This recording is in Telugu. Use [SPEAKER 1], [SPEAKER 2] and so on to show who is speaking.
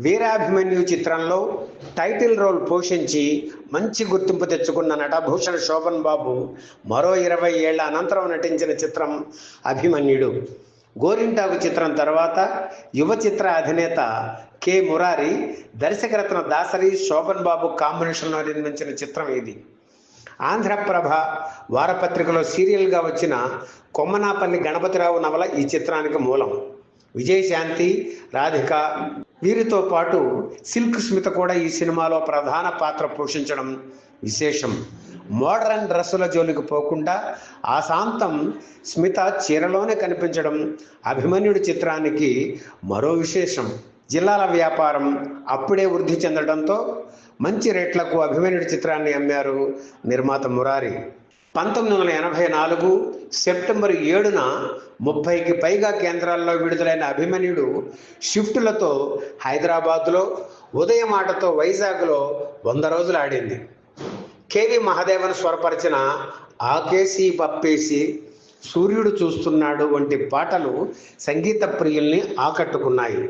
[SPEAKER 1] వీరాభిమన్యు చిత్రంలో టైటిల్ రోల్ పోషించి మంచి గుర్తింపు తెచ్చుకున్న నటభూషణ్ శోభన్ బాబు మరో ఇరవై ఏళ్ళ అనంతరం నటించిన చిత్రం అభిమన్యుడు. గోరింటాకు చిత్రం తర్వాత యువ చిత్ర అధినేత కె. మురారి దర్శకరత్న దాసరి శోభన్ బాబు కాంబినేషన్లో నిర్మించిన చిత్రం ఇది. ఆంధ్రప్రభ వారపత్రికలో సీరియల్గా వచ్చిన కొమ్మనాపల్లి గణపతిరావు నవల ఈ చిత్రానికి మూలం. విజయశాంతి రాధిక వీరితో పాటు సిల్క్ స్మిత కూడా ఈ సినిమాలో ప్రధాన పాత్ర పోషించడం విశేషం. మోడర్న్ డ్రెస్సుల జోలికి పోకుండా ఆశాంతం స్మిత చీరలోనే కనిపించడం అభిమన్యుడి చిత్రానికి మరో విశేషం. జిల్లాల వ్యాపారం అప్పుడే వృద్ధి చెందడంతో మంచి రేట్లకు అభిమన్యుడి చిత్రాన్ని అమ్మారు నిర్మాత మురారి. పంతొమ్మిది వందల ఎనభై నాలుగు సెప్టెంబర్ ఏడున ముప్పైకి పైగా కేంద్రాల్లో విడుదలైన అభిమన్యుడు షిఫ్టులతో హైదరాబాద్లో ఉదయం ఆటతో వైజాగ్లో వంద రోజులు ఆడింది. కేవి మహాదేవన్ స్వరపరిచిన ఆకేసి పప్పేసి సూర్యుడు చూస్తున్నాడు వంటి పాటలు సంగీత ప్రియుల్ని ఆకట్టుకున్నాయి.